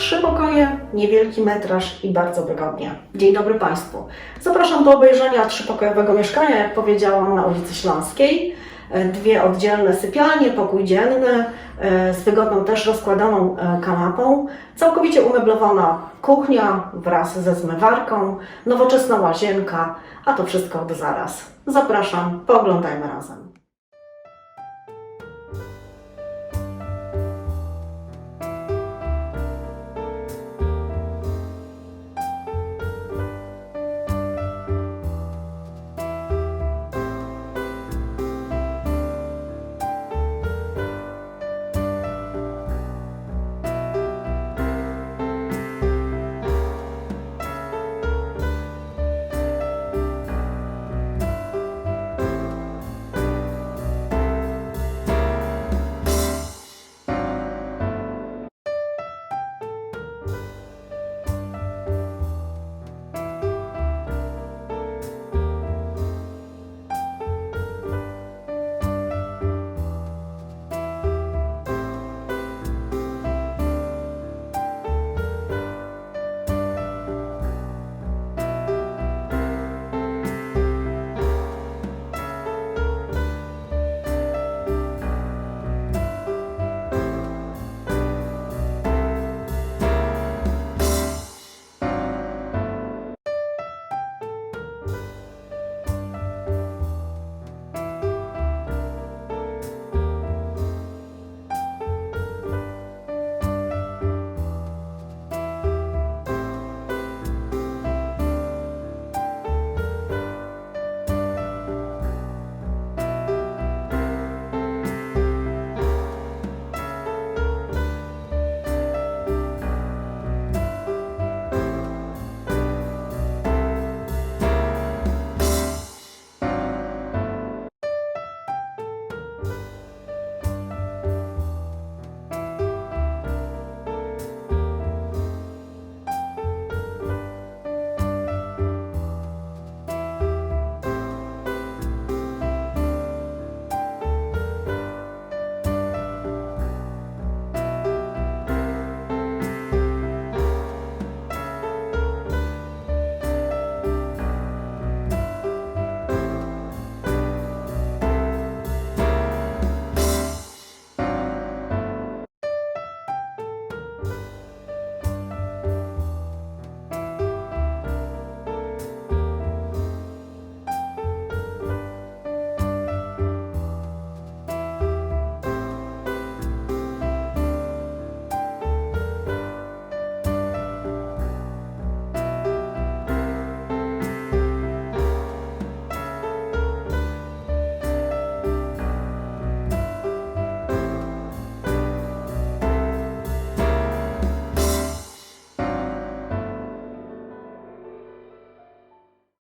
Trzy pokoje, niewielki metraż i bardzo wygodnie. Dzień dobry Państwu. Zapraszam do obejrzenia trzypokojowego mieszkania, jak powiedziałam, na ulicy Śląskiej. E, dwie oddzielne sypialnie, pokój dzienny e, z wygodną też rozkładaną e, kanapą, całkowicie umeblowana kuchnia wraz ze zmywarką, nowoczesna łazienka, a to wszystko od zaraz. Zapraszam, pooglądajmy razem.